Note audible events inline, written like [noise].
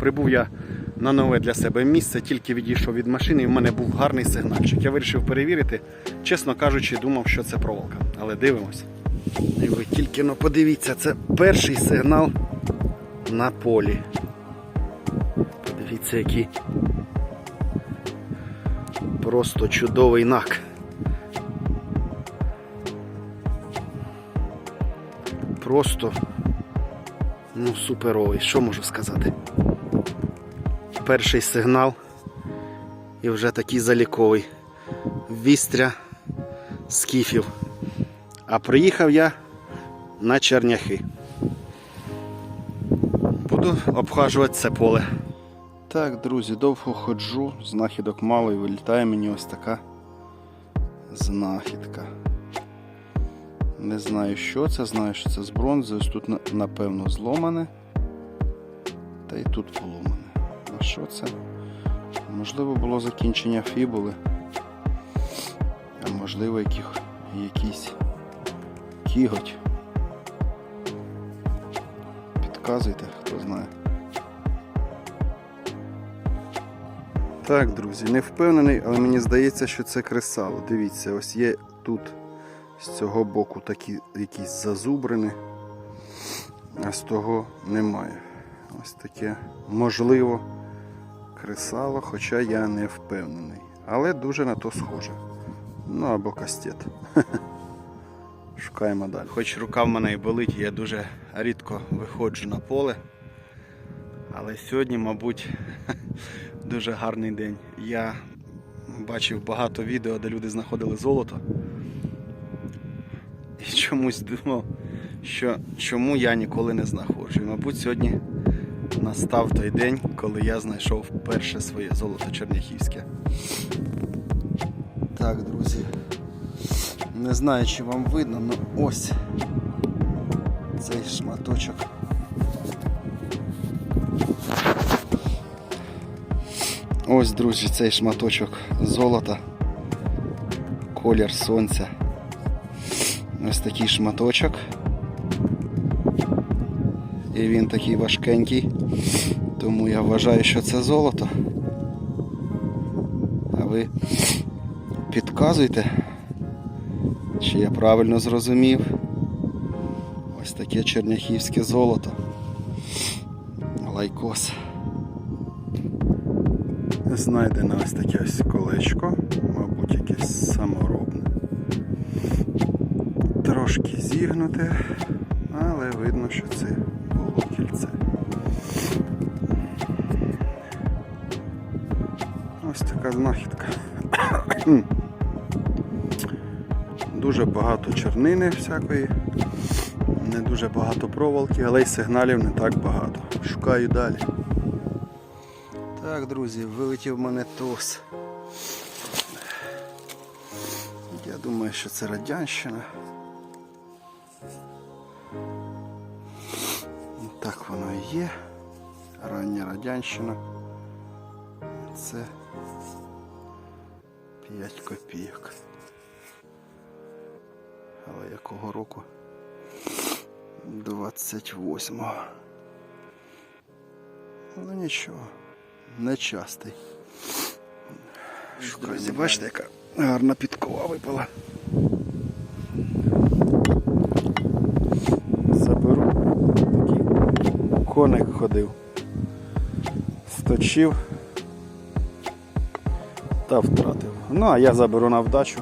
прибув я на нове для себе місце, тільки відійшов від машини, і в мене був гарний сигнальчик. Я вирішив перевірити, чесно кажучи, думав, що це проволока. Але дивимося. І ви тільки ну, подивіться, це перший сигнал на полі. Подивіться, який просто чудовий нак. Просто ну, суперовий, що можу сказати. Перший сигнал і вже такий заліковий. Вістря скіфів. А приїхав я на черняхи. Буду обхажувати це поле. Так, друзі, довго ходжу, знахідок мало і вилітає мені ось така знахідка. Не знаю, що це, знаю, що це з бронзи. Ось тут напевно зломане. Та й тут поломане. Що це? Можливо, було закінчення фібули. А можливо, яких, якийсь кіготь. Підказуйте, хто знає. Так, друзі, не впевнений, але мені здається, що це кресало. Дивіться, ось є тут з цього боку такі якісь зазубрини, а з того немає. Ось таке можливо кресало, хоча я не впевнений. Але дуже на то схоже. Ну або кастет. [laughs] Шукаємо далі. Хоч рука в мене і болить, я дуже рідко виходжу на поле. Але сьогодні, мабуть, [laughs] дуже гарний день. Я бачив багато відео, де люди знаходили золото. І [laughs] чомусь думав, що чому я ніколи не знаходжу. І, мабуть, сьогодні настав той день, коли я знайшов перше своє золото черняхівське. Так, друзі. Не знаю, чи вам видно, але ось цей шматочок. Ось, друзі, цей шматочок золота. Колір сонця. Ось такий шматочок. І він такий важкенький. Тому я вважаю, що це золото. А ви підказуйте, чи я правильно зрозумів. Ось таке черняхівське золото. Лайкос. Знайдено ось таке ось колечко, мабуть, якесь саморобне. Трошки зігнуте, але видно, що це кільце. Ось така знахідка. [coughs] Дуже багато чернини всякої, не дуже багато проволоки, але й сигналів не так багато. Шукаю далі. Так, друзі, вилетів мене тос. Я думаю, що це радянщина. Так воно і є. Рання радянщина. Це 5 копійок. Але якого року? 28-го. Ну нічого, не частий. Бачите, яка гарна підкова випала. Заберу. Такий коник ходив. Сточив та втратив. Ну, а я заберу на вдачу.